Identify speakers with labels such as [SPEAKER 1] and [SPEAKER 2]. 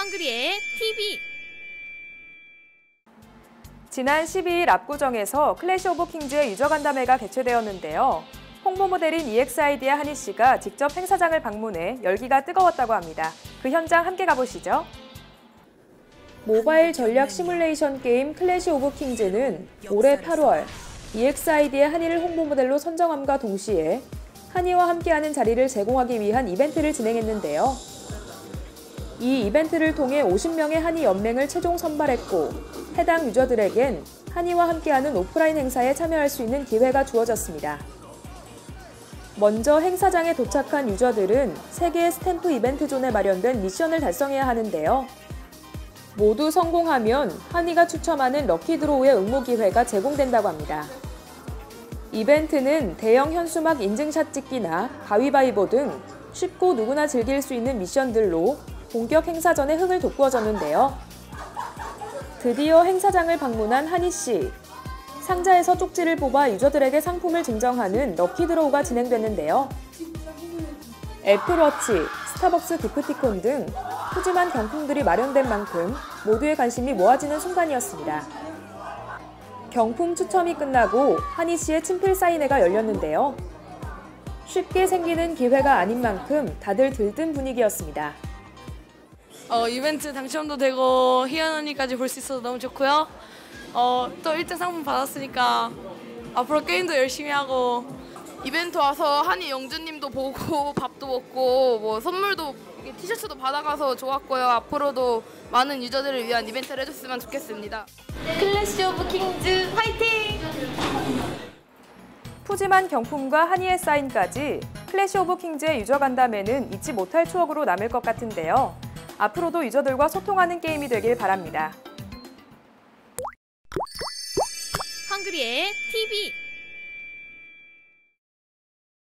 [SPEAKER 1] 헝그리의 TV
[SPEAKER 2] 지난 12일 압구정에서 클래시 오브 킹즈의 유저 간담회가 개최되었는데요. 홍보 모델인 EXID의 한희 씨가 직접 행사장을 방문해 열기가 뜨거웠다고 합니다. 그 현장 함께 가보시죠. 모바일 전략 시뮬레이션 게임 클래시 오브 킹즈는 올해 8월 EXID의 한이를 홍보 모델로 선정함과 동시에 한이와 함께하는 자리를 제공하기 위한 이벤트를 진행했는데요. 이 이벤트를 통해 50명의 한이 연맹을 최종 선발했고 해당 유저들에겐 한이와 함께하는 오프라인 행사에 참여할 수 있는 기회가 주어졌습니다. 먼저 행사장에 도착한 유저들은 3개의 스탬프 이벤트 존에 마련된 미션을 달성해야 하는데요. 모두 성공하면 한이가 추첨하는 럭키드로우의 응모 기회가 제공된다고 합니다. 이벤트는 대형 현수막 인증샷 찍기나 가위바위보 등 쉽고 누구나 즐길 수 있는 미션들로 본격 행사 전에 흥을 돋구어졌는데요. 드디어 행사장을 방문한 한희 씨. 상자에서 쪽지를 뽑아 유저들에게 상품을 증정하는 럭키 드로우가 진행됐는데요. 애플워치, 스타벅스 기프티콘 등 푸짐한 경품들이 마련된 만큼 모두의 관심이 모아지는 순간이었습니다. 경품 추첨이 끝나고 한희 씨의 친필 사인회가 열렸는데요. 쉽게 생기는 기회가 아닌 만큼 다들 들뜬 분위기였습니다.
[SPEAKER 3] 어, 이벤트 당첨도 되고 희연 언니까지 볼 수 있어서 너무 좋고요. 어, 또 1등 상품 받았으니까 앞으로 게임도 열심히 하고
[SPEAKER 4] 이벤트 와서 한이 영주님도 보고 밥도 먹고 뭐 선물도 티셔츠도 받아가서 좋았고요. 앞으로도 많은 유저들을 위한 이벤트를 해줬으면 좋겠습니다. 클래시 오브 킹즈 화이팅!
[SPEAKER 2] 푸짐한 경품과 한이의 사인까지 클래시 오브 킹즈의 유저 간담회는 잊지 못할 추억으로 남을 것 같은데요. 앞으로도 유저들과 소통하는 게임이 되길 바랍니다.
[SPEAKER 1] 헝그리의 TV